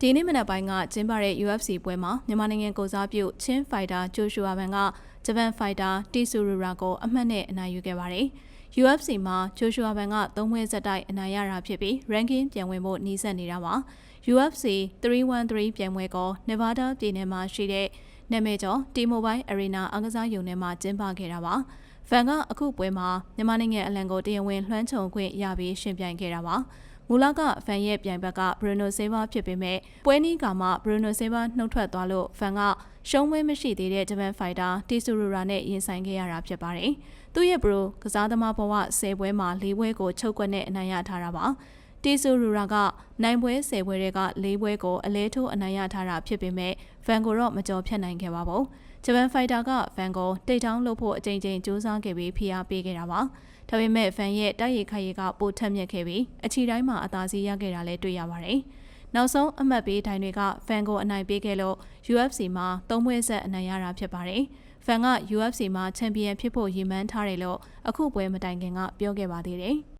ဒီနေ့မနက်ပိုင်းကကျင်းပတဲ့ UFC ပွဲမှာမြန်မာနိုင်ငံကိုစားပြုချင်းဖိုက်တာဂျိုရှူအာဘန်ကဂျပန်ဖိုက်တာတီဆူရူရာကိုအမှတ်နဲ့အနိုင်ယူခဲ့ပါတယ်။ UFC မှာဂျိုရှူအာဘန်ကသုံးပွဲဆက်တိုက်အနိုင်ရတာဖြစ်ပြီး ranking ပြန်ဝင်ဖို့နှီးစပ်နေတာပါ။ UFC 313ပြိုင်ပွဲကို Nevada ပြည်နယ်မှာရှိတဲ့နာမည်ကျော် T-Mobile Arena အားကစားရုံထဲမှာကျင်းပခဲ့တာပါ။ဖန်ကအခုပွဲမှာမြန်မာနိုင်ငံအလံကိုတရားဝင်လွှမ်းခြုံခွင့်ရပြီးရှင်ပြိုင်ခဲ့တာပါ။ မူလကဖန်ရဲ့ပြိုင်ဘက်ကဘရူနိုဆေးဗာဖြစ်ပေမဲ့ပွဲနီးကမှဘရူနိုဆေးဗာနှုတ်ထွက်သွားလို့ဖန်ကရှုံးဝဲမရှိသေးတဲ့ဂျပန်ဖိုက်တာတီဆူရူရာနဲ့ရင်ဆိုင်ခဲ့ရတာဖြစ်ပါတယ်။သူ့ရဲ့ဘရူကစားသမားဘဝ10ပွဲမှာ၄ပွဲကိုချုပ်ကွက်နဲ့အနိုင်ရထားတာပါ။ တီဆူရူရာကနိုင်ပွဲ10ပွဲတွေက၄ပွဲကိုအလဲထိုးအနိုင်ရထားတာဖြစ်ပေမဲ့ဖန်ကိုတော့မကြော်ဖြတ်နိုင်ခဲ့ပါဘူး။ဂျပန်ဖိုက်တာကဖန်ကိုတိတ်တောင်းလုပ်ဖို့အကြိမ်ကြိမ်စူးစမ်းခဲ့ပြီးဖိအားပေးခဲ့တာပါ။ဒါပေမဲ့ဖန်ရဲ့တိုက်ရိုက်ခိုက်ရကပိုထက်မြက်ခဲ့ပြီးအချီတိုင်းမှာအသာစီးရခဲ့တာလည်းတွေ့ရပါတယ်။နောက်ဆုံးအမှတ်ပေးတိုင်းတွေကဖန်ကိုအနိုင်ပေးခဲ့လို့ UFC မှာသုံးပွဲဆက်အနိုင်ရတာဖြစ်ပါတယ်။ဖန်က UFC မှာချန်ပီယံဖြစ်ဖို့ရည်မှန်းထားတယ်လို့အခုပွဲမတိုင်ခင်ကပြောခဲ့ပါသေးတယ်။